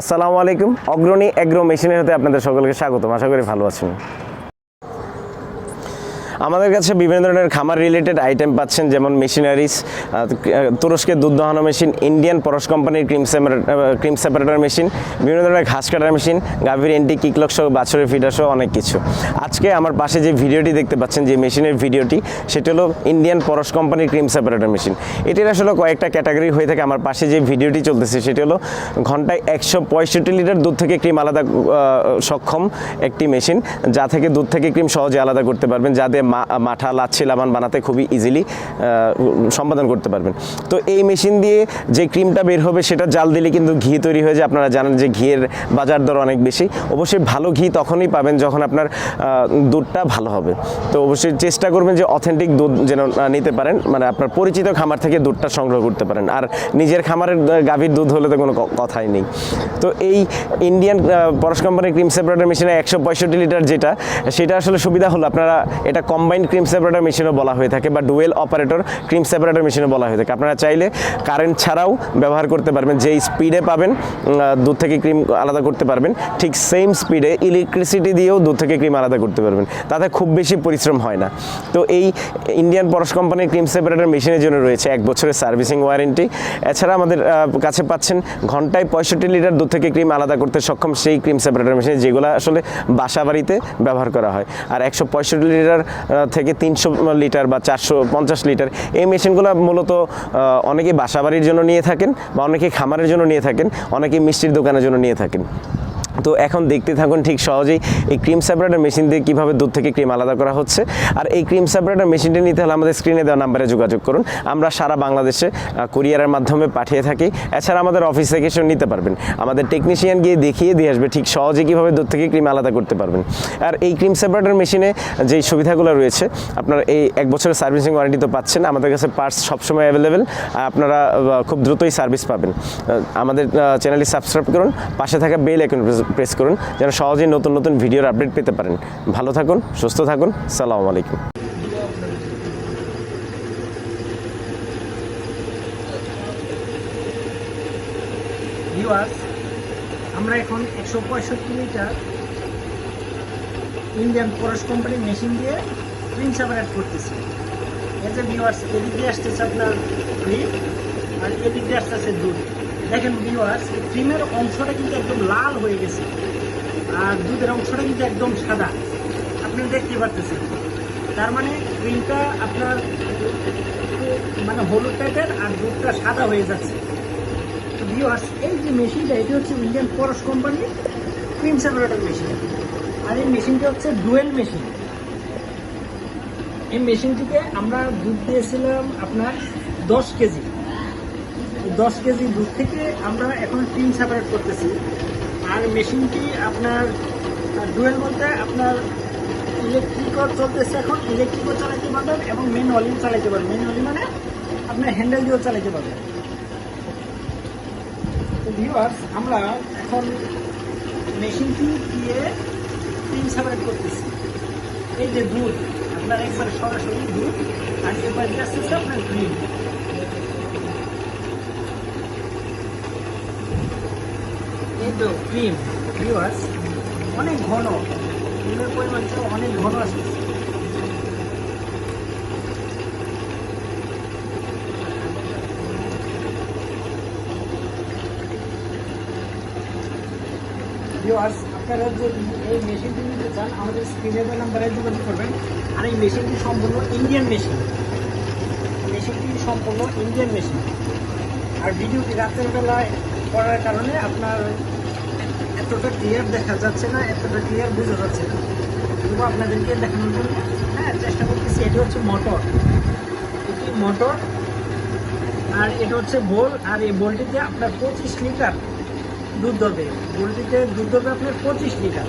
আসসালামু আলাইকুম। অগ্রণী অ্যাগ্রো মেশিনের হাতে আপনাদের সকলকে স্বাগতম। আশা করি ভালো আছেন। আমাদের কাছে বিভিন্ন ধরনের খামার রিলেটেড আইটেম পাচ্ছেন, যেমন মেশিনারিজ তুরস্কের দুধ দহানো মেশিন ইন্ডিয়ান পরশ কোম্পানির ক্রিম ক্রিম সেপারেটর মেশিন বিভিন্ন ধরনের ঘাস কাটার মেশিন গাভীর এন্টি কিকলক সহ বাছরের ফিডার সহ অনেক কিছু। আজকে আমার পাশে যে ভিডিওটি দেখতে পাচ্ছেন, যে মেশিনের ভিডিওটি সেটা হলো ইন্ডিয়ান পরশ কোম্পানির ক্রিম সেপারেটর মেশিন এটির আসলে কয়েকটা ক্যাটাগরি হয়ে থাকে। আমার পাশে যে ভিডিওটি চলতেছে, সেটি হলো ঘন্টায় একশো পঁয়ষট্টি লিটার দুধ থেকে ক্রিম আলাদা সক্ষম একটি মেশিন যা থেকে দুধ থেকে ক্রিম সহজে আলাদা করতে পারবেন, যা দিয়ে মা- মাঠা লাচ্ছি লাবান বানাতে খুবই ইজিলি সম্পাদন করতে পারবেন। তো এই মেশিন দিয়ে যে ক্রিমটা বের হবে, সেটা জাল দিলে কিন্তু ঘি তৈরি হয়ে যায়। আপনারা জানেন যে ঘিয়ের বাজার দর অনেক বেশি। অবশ্যই ভালো ঘি তখনই পাবেন যখন আপনার দুধটা ভালো হবে। তো অবশ্যই চেষ্টা করবেন যে অথেন্টিক দুধ যেন নিতে পারেন। মানে আপনার পরিচিত খামার থেকে দুধটা সংগ্রহ করতে পারেন। আর নিজের খামারের গাভীর দুধ হলে তো কোনো কথাই নেই। তো এই ইন্ডিয়ান পরশ কোম্পানির ক্রিম সেপারেটর মেশিনে একশো পঁয়ষট্টি লিটার যেটা, সেটা আসলে সুবিধা হলো। আপনারা এটা কম্বাইন্ড ক্রিম সেপারেটর মেশিনও বলা হয়ে থাকে বা ডুয়েল অপারেটর ক্রিম সেপারেটর মেশিনও বলা হয়ে থাকে। আপনারা চাইলে কারেন্ট ছাড়াও ব্যবহার করতে পারবেন, যেই স্পিডে পাবেন দুধ থেকে ক্রিম আলাদা করতে পারবেন, ঠিক সেম স্পিডে ইলেকট্রিসিটি দিয়েও দুধ থেকে ক্রিম আলাদা করতে পারবেন। তাতে খুব বেশি পরিশ্রম হয় না। তো এই ইন্ডিয়ান পরশ কোম্পানির ক্রিম সেপারেটর মেশিনের জন্য রয়েছে এক বছরের সার্ভিসিং ওয়ারেন্টি এছাড়া আমাদের কাছে পাচ্ছেন ঘন্টায় পঁয়ষট্টি লিটার দুধ থেকে ক্রিম আলাদা করতে সক্ষম সেই ক্রিম সেপারেটর মেশিন যেগুলো আসলে বাসা বাড়িতে ব্যবহার করা হয়। আর একশো পঁয়ষট্টি লিটার থেকে তিনশো লিটার বা চারশো পঞ্চাশ লিটার। এই মেশিনগুলো মূলত অনেকে বাসাবাড়ির জন্য নিয়ে থাকেন বা অনেকে খামারের জন্য নিয়ে থাকেন অনেকে মিষ্টির দোকানের জন্য নিয়ে থাকেন। তো এখন দেখতে থাকুন ঠিক সহজেই এই ক্রিম সেপারেটর মেশিন দিয়ে কীভাবে দুধ থেকে ক্রিম আলাদা করা হচ্ছে। আর এই ক্রিম সেপারেটর মেশিনটি নিতে হলে আমাদের স্ক্রিনে দেওয়া নাম্বারে যোগাযোগ করুন। আমরা সারা বাংলাদেশে কুরিয়ারের মাধ্যমে পাঠিয়ে থাকি। এছাড়া আমাদের অফিস থেকে এসেও নিতে পারবেন। আমাদের টেকনিশিয়ান গিয়ে দেখিয়ে দিয়ে আসবে ঠিক সহজে কীভাবে দুধ থেকে ক্রিম আলাদা করতে পারবেন। আর এই ক্রিম সেপারেটর মেশিনে যেই সুবিধাগুলো রয়েছে, আপনার এই এক বছরের সার্ভিসিং ওয়ারেন্টি তো পাচ্ছেন, আমাদের কাছে পার্টস সবসময় অ্যাভেলেবেল আপনারা খুব দ্রুতই সার্ভিস পাবেন। আমাদের চ্যানেলটি সাবস্ক্রাইব করুন, পাশে থাকা বেল আইকন প্রেস করুন যেন সহজেই নতুন নতুন ভিডিওর আপডেট পেতে পারেন। ভালো থাকুন, সুস্থ থাকুন, সালামু আলাইকুম। আমরা এখন একশো পঁয়ষট্টি লিটার ইন্ডিয়ান ফরেস কোম্পানির মেশিন দিয়ে ক্রিম সেপারেট করতেছি। যে ভিউয়ার্স এদিক দিয়ে আসতেছে আপনার ক্রিম আর এদিক দিয়ে আসতেছে দুধ দেখেন ভিউয়ার্স ক্রিমের অংশটা কিন্তু একদম লাল হয়ে গেছে। আর দুধের অংশটা কিন্তু একদম সাদা। আপনি দেখতে পারতেছেন। তার মানে ক্রিমটা আপনার মানে হলুদ টাইপের আর দুধটা সাদা হয়ে যাচ্ছে। ভিউয়ার্স এই যে মেশিনটা এটি হচ্ছে ইন্ডিয়ান পরশ কোম্পানির ক্রিম সেপারেটর মেশিন আর এই মেশিনটি হচ্ছে ডুয়েল মেশিন এই মেশিনটিতে আমরা দুধ দিয়েছিলাম আপনার দশ কেজি। দশ কেজি দুধ থেকে আমরা এখন ক্রিম সেপারেট করতেছি। আর মেশিনটি আপনার ডুয়েল বলতে আপনার ইলেকট্রিকও চলতেছে এখন ইলেকট্রিকও চালাতে পারবেন এবং মেন অলিও চালাতে পারবেন। মেন অলি মানে আপনার হ্যান্ডেল দিয়েও চালাতে পারবেন। তো ভিউয়ার্স আমরা এখন মেশিনটি দিয়ে ক্রিম সেপারেট করতেছি। এই যে দুধ, আপনার একবার সরাসরি দুধ, আর এবার আসতেছে আপনার ক্রিম এই তো ক্রিম, ভিউয়ার্স, অনেক ঘন। ক্রিমের পরিমাণটা অনেক ঘন আসতেছে ভিউয়ার্স, আপনারা যদি এই মেশিনটি নিতে চান, আমাদের স্ক্রিনে দেওয়া নাম্বারে যোগাযোগ করবেন। আর এই মেশিনটি সম্পূর্ণ ইন্ডিয়ান মেশিন। মেশিনটি সম্পূর্ণ ইন্ডিয়ান মেশিন। আর ভিডিওটি রাতের বেলায় করার কারণে আপনার এতটা ক্লিয়ার দেখা যাচ্ছে না, এতটা ক্লিয়ার বোঝা যাচ্ছে না। তবু আপনাদেরকে দেখানোর জন্য হ্যাঁ চেষ্টা করতেছি। এটি হচ্ছে মোটর এটি মোটর আর এটা হচ্ছে বোল আর এই বোলটিতে আপনার পঁচিশ লিটার দুধ ধরবে বোলটিতে দুধ ধরবে আপনার পঁচিশ লিটার